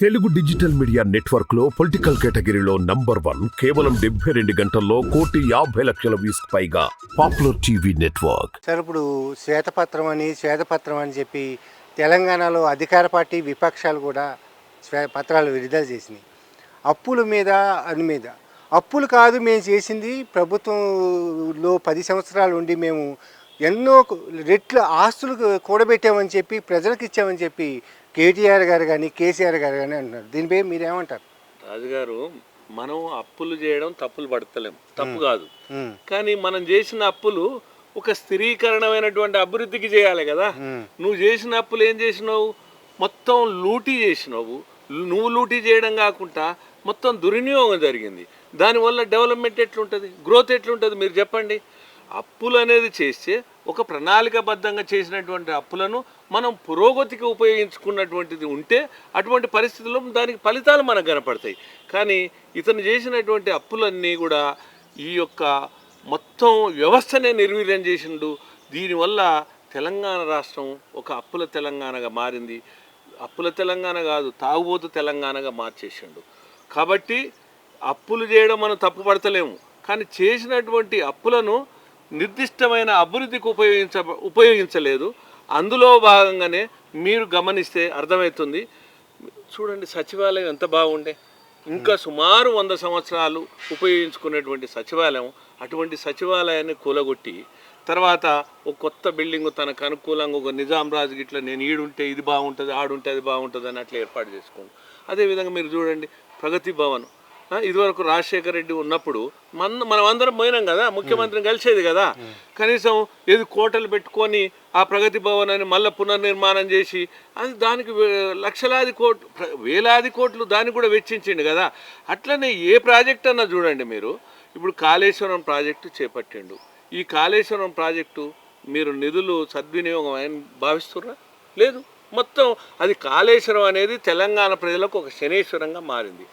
Telugu digital media నెట్వర్క్లో political కేటగిరీలో number one కేవలం డెబ్బై రెండు గంటల్లో కోటి యాభై లక్షల వ్యూస్ పైగా పాపులర్ టీవీ నెట్వర్క్. సార్ ఇప్పుడు శ్వేతపత్రం అని శ్వేతపత్రం అని చెప్పి తెలంగాణలో అధికార పార్టీ విపక్షాలు కూడా శ్వే పత్రాలు విడుదల చేసినాయి. అప్పుల మీద అని మీద. అప్పులు కాదు మేము చేసింది ప్రభుత్వంలో పది సంవత్సరాలు ఉండి మేము ఎన్నో రెట్ల ఆస్తులు కూడబెట్టామని చెప్పి ప్రజలకు ఇచ్చామని చెప్పి కేటీఆర్ గారు కానీ కేసీఆర్ గారు కానీ అంటున్నారు. దీనిపై మీరేమంటారు? రాజుగారు మనం అప్పులు చేయడం తప్పులు పడతలేం. తప్పు కాదు. కానీ మనం చేసిన అప్పులు ఒక స్థిరీకరణమైనటువంటి అభివృద్ధికి చేయాలి కదా. నువ్వు చేసిన అప్పులు ఏం చేసినావు? మొత్తం లూటీ చేసినావు. నువ్వు లూటీ చేయడం కాకుండా మొత్తం దుర్వినియోగం జరిగింది. దానివల్ల డెవలప్మెంట్ ఎట్లుంటుంది? గ్రోత్ ఎట్లుంటుంది? మీరు చెప్పండి. అప్పులు అనేది చేస్తే ఒక ప్రణాళికాబద్ధంగా చేసినటువంటి అప్పులను మనం పురోగతికి ఉపయోగించుకున్నటువంటిది ఉంటే అటువంటి పరిస్థితుల్లో దానికి ఫలితాలు మనకు కనపడతాయి. కానీ ఇతను చేసినటువంటి అప్పులన్నీ కూడా ఈ యొక్క మొత్తం వ్యవస్థనే నిర్వీర్యం చేసిండు. దీనివల్ల తెలంగాణ రాష్ట్రం ఒక అప్పుల తెలంగాణగా మారింది. అప్పుల తెలంగాణ కాదు తాగుబోతు తెలంగాణగా మార్చేసిండు. కాబట్టి అప్పులు చేయడం మనం తప్పు పడతలేము. కానీ చేసినటువంటి అప్పులను నిర్దిష్టమైన అభివృద్ధికి ఉపయోగించ ఉపయోగించలేదు. అందులో భాగంగానే మీరు గమనిస్తే అర్థమవుతుంది. చూడండి సచివాలయం ఎంత బాగుండే. ఇంకా సుమారు వంద సంవత్సరాలు ఉపయోగించుకునేటువంటి సచివాలయం. అటువంటి సచివాలయాన్ని కూలగొట్టి తర్వాత ఒక కొత్త బిల్డింగ్ తనకు అనుకూలంగా ఒక నిజాం రాజు గిట్ల నేను ఈడుంటే ఇది బాగుంటుంది ఆడుంటే అది బాగుంటుంది అని అట్లా ఏర్పాటు చేసుకోండి అదేవిధంగా మీరు చూడండి ప్రగతి భవన్. ఇదివరకు రాజశేఖర రెడ్డి ఉన్నప్పుడు మన మనం అందరం పోయినాం కదా ముఖ్యమంత్రిని కలిసేది కదా. కనీసం ఏది కోటలు పెట్టుకొని ఆ ప్రగతి భవన్ అని మళ్ళీ పునర్నిర్మాణం చేసి అది దానికి లక్షలాది కోట్లు వేలాది కోట్లు దానికి కూడా వెచ్చించిండు కదా. అట్లనే ఏ ప్రాజెక్ట్ అన్నా చూడండి మీరు. ఇప్పుడు కాళేశ్వరం ప్రాజెక్టు చేపట్టిండు. ఈ కాళేశ్వరం ప్రాజెక్టు మీరు నిధులు సద్వినియోగం అని భావిస్తుర్రా? లేదు. మొత్తం అది కాళేశ్వరం అనేది తెలంగాణ ప్రజలకు ఒక శనేశ్వరంగా మారింది.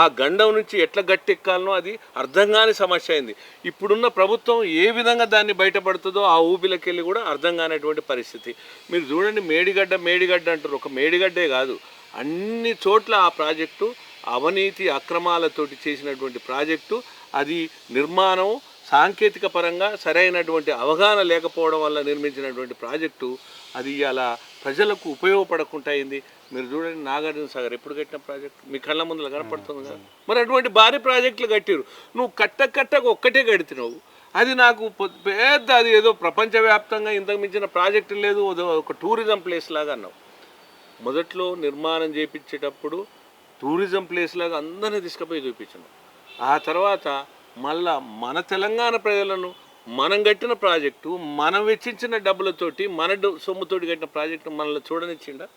ఆ గండం నుంచి ఎట్లా గట్టెక్కాలనో అది అర్థం కాని సమస్య అయింది. ఇప్పుడున్న ప్రభుత్వం ఏ విధంగా దాన్ని బయటపడుతుందో ఆ ఊబిలకెళ్ళి కూడా అర్థం కానటువంటి పరిస్థితి. మీరు చూడండి మేడిగడ్డ మేడిగడ్డ అంటారు. ఒక మేడిగడ్డే కాదు. అన్ని చోట్ల ఆ ప్రాజెక్టు అవినీతి అక్రమాలతోటి చేసినటువంటి ప్రాజెక్టు అది నిర్మాణం సాంకేతిక పరంగా సరైనటువంటి అవగాహన లేకపోవడం వల్ల నిర్మించినటువంటి ప్రాజెక్టు అది అలా ప్రజలకు ఉపయోగపడకుండా అయింది. మీరు చూడండి నాగార్జున సాగర్ ఎప్పుడు కట్టిన ప్రాజెక్ట్? మీ కళ్ళ ముందులో కనపడుతుంది కదా? మరి అటువంటి భారీ ప్రాజెక్టులు కట్టిరు నువ్వు కట్ట కట్టక ఒక్కటే కడుతున్నావు. అది నాకు పెద్ద అది ఏదో ప్రపంచవ్యాప్తంగా ఇంతకు మించిన ప్రాజెక్టు లేదు. ఒక టూరిజం ప్లేస్ లాగా అన్నావు. మొదట్లో నిర్మాణం చేపించేటప్పుడు టూరిజం ప్లేస్ లాగా అందరినీ తీసుకుపోయి చూపించాను. ఆ తర్వాత మళ్ళా మన తెలంగాణ ప్రజలను మనం కట్టిన ప్రాజెక్టు మనం వెచ్చించిన డబ్బులతోటి మన సొమ్ముతోటి కట్టిన ప్రాజెక్టు మనల్ని చూడనిచ్చిండా?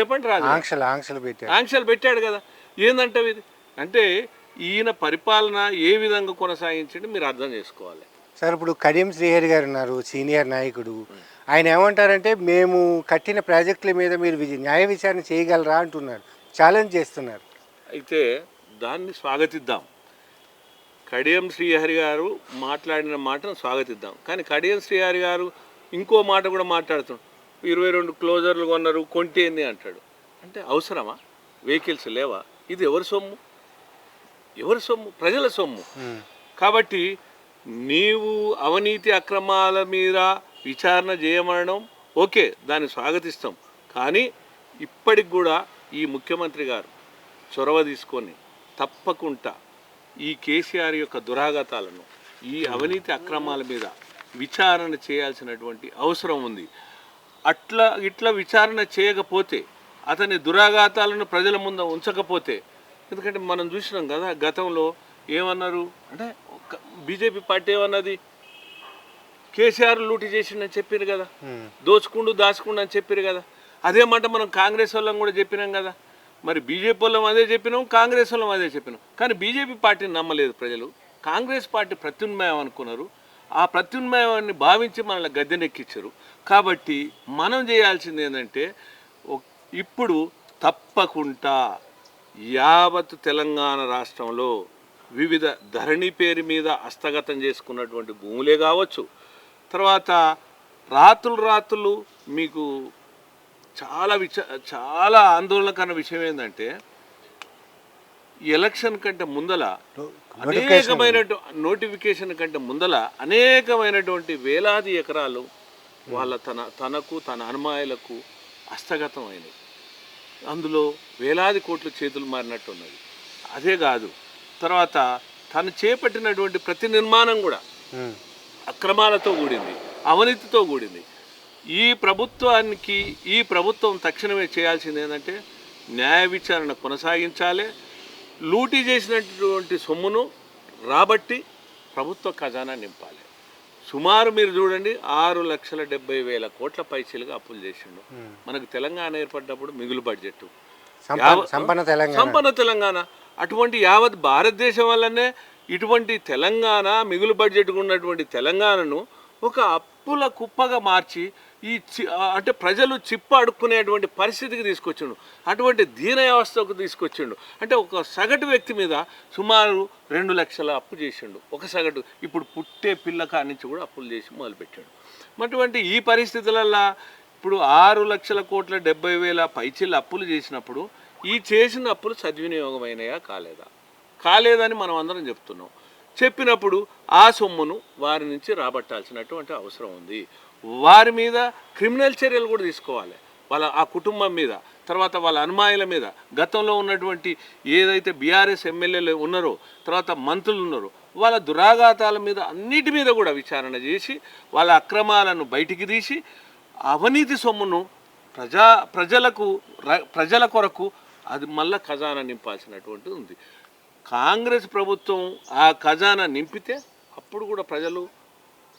చెప్పండి రాజు. ఆంక్షలు ఆంక్షలు పెట్టారు ఆంక్షలు పెట్టాడు కదా. ఏందంటే ఇది? అంటే ఈయన పరిపాలన ఏ విధంగా కొనసాగించండి మీరు అర్థం చేసుకోవాలి. సార్ ఇప్పుడు కడియం శ్రీహరి గారు ఉన్నారు సీనియర్ నాయకుడు. ఆయన ఏమంటారంటే మేము కట్టిన ప్రాజెక్టుల మీద మీరు న్యాయ విచారణ చేయగలరా? అంటున్నారు. ఛాలెంజ్ చేస్తున్నారు. అయితే దాన్ని స్వాగతిద్దాం. కడియం శ్రీహరి గారు మాట్లాడిన మాటను స్వాగతిద్దాం. కానీ కడియం శ్రీహరి గారు ఇంకో మాట కూడా మాట్లాడుతున్నాడు. ఇరవై రెండు క్లోజర్లు కొన్నారు కొంటేంది అంటాడు. అంటే అవసరమా? వెహికల్స్ లేవా? ఇది ఎవరి సొమ్ము? ఎవరి సొమ్ము? ప్రజల సొమ్ము. కాబట్టి నీవు అవినీతి అక్రమాల మీద విచారణ చేయమనడం ఓకే దాన్ని స్వాగతిస్తాం. కానీ ఇప్పటికి కూడా ఈ ముఖ్యమంత్రి గారు చొరవ తీసుకొని తప్పకుండా ఈ కేసీఆర్ యొక్క దురాఘాతాలను ఈ అవినీతి అక్రమాల మీద విచారణ చేయాల్సినటువంటి అవసరం ఉంది. అట్లా ఇట్లా విచారణ చేయకపోతే అతని దురాఘాతాలను ప్రజల ముందు ఉంచకపోతే ఎందుకంటే మనం చూసినాం కదా గతంలో ఏమన్నారు? అంటే బీజేపీ పార్టీ ఏమన్నది? కేసీఆర్ లూటీ చేసిండని చెప్పారు కదా. దోచుకుండు దాచుకుండు అని చెప్పారు కదా. అదే మాట మనం కాంగ్రెస్ వాళ్ళం కూడా చెప్పినాం కదా. మరి బీజేపీ వాళ్ళం అదే చెప్పినాం కాంగ్రెస్ వాళ్ళం అదే చెప్పినాం. కానీ బీజేపీ పార్టీని నమ్మలేదు ప్రజలు. కాంగ్రెస్ పార్టీ ప్రత్యున్మయం అనుకున్నారు. ఆ ప్రత్యున్మయాన్ని భావించి మనల్ని గద్దెనెక్కించారు కాబట్టి మనం చేయాల్సింది ఏంటంటే ఇప్పుడు తప్పకుండా యావత్ తెలంగాణ రాష్ట్రంలో వివిధ ధరణి పేరు మీద హస్తగతం చేసుకున్నటువంటి భూములే కావచ్చు. తర్వాత రాత్రులు రాత్రులు మీకు చాలా విచ చాలా ఆందోళనకర విషయం ఏంటంటే ఎలక్షన్ కంటే ముందల అనేకమైన నోటిఫికేషన్. కంటే ముందల అనేకమైనటువంటి వేలాది ఎకరాలు వాళ్ళ తన తనకు తన అనుమాయులకు హస్తగతం అయినాయి అందులో వేలాది కోట్ల చేతులు మారినట్టు ఉన్నది అదే కాదు తర్వాత తను చేపట్టినటువంటి ప్రతి నిర్మాణం కూడా. అక్రమాలతో కూడింది అవినీతితో కూడింది. ఈ ప్రభుత్వానికి ఈ ప్రభుత్వం తక్షణమే చేయాల్సింది ఏంటంటే న్యాయ విచారణ కొనసాగించాలి. లూటీ చేసినటువంటి సొమ్మును రాబట్టి ప్రభుత్వ ఖజానా నింపాలి. సుమారు మీరు చూడండి ఆరు లక్షల డెబ్బై వేల కోట్ల పైసలుగా అప్పులు చేసిండు. మనకు తెలంగాణ ఏర్పడ్డప్పుడు మిగులు బడ్జెట్ సంపన్న తెలంగాణ. సంపన్న తెలంగాణ. అటువంటి యావత్ భారతదేశం వల్లనే ఇటువంటి తెలంగాణ మిగులు బడ్జెట్ ఉన్నటువంటి తెలంగాణను ఒక అప్పుల కుప్పగా మార్చి ఈ చి- అంటే ప్రజలు చిప్ప అడుక్కునేటువంటి పరిస్థితికి తీసుకొచ్చిండు. అటువంటి దీన వ్యవస్థకు తీసుకొచ్చిండు. అంటే ఒక సగటు వ్యక్తి మీద సుమారు రెండు లక్షల అప్పు చేసిండు. ఒక సగటు. ఇప్పుడు పుట్టే పిల్ల కాడి నుంచి కూడా అప్పులు చేసి మొదలుపెట్టాడు. అటువంటి ఈ పరిస్థితులల్లో ఇప్పుడు ఆరు లక్షల కోట్ల డెబ్బై వేల పైచిల్లు అప్పులు చేసినప్పుడు ఈ చేసిన అప్పులు సద్వినియోగమైనయా కాలేదా? కాలేదని మనం అందరం చెప్తున్నాం. చెప్పినప్పుడు ఆ సొమ్మును వారి నుంచి రాబట్టాల్సినటువంటి అవసరం ఉంది. వారి మీద క్రిమినల్ చర్యలు కూడా తీసుకోవాలి. వాళ్ళ ఆ కుటుంబం మీద తర్వాత వాళ్ళ అనుమాయుల మీద. గతంలో ఉన్నటువంటి ఏదైతే బీఆర్ఎస్ ఎమ్మెల్యేలు ఉన్నారో తర్వాత మంత్రులు ఉన్నారో వాళ్ళ దురాఘాతాల మీద అన్నిటి మీద కూడా విచారణ చేసి వాళ్ళ అక్రమాలను బయటికి తీసి అవినీతి సొమ్మును ప్రజా ప్రజలకు ప్రజల కొరకు అది మళ్ళా ఖజానా నింపాల్సినటువంటి ఉంది. కాంగ్రెస్ ప్రభుత్వం ఆ ఖజానా నింపితే అప్పుడు కూడా ప్రజలు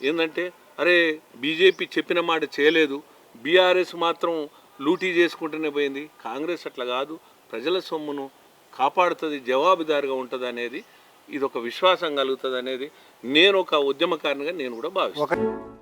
ఏంటంటే అరే బీజేపీ చెప్పిన మాట చేయలేదు బీఆర్ఎస్ మాత్రం లూటీ చేసుకుంటూనే పోయింది. కాంగ్రెస్ అట్లా కాదు ప్రజల సొమ్మును కాపాడుతుంది జవాబుదారిగా ఉంటుంది అనేది ఇది ఒక విశ్వాసం కలుగుతుంది అనేది నేను ఒక ఉద్యమకారినిగా నేను కూడా భావిస్తాను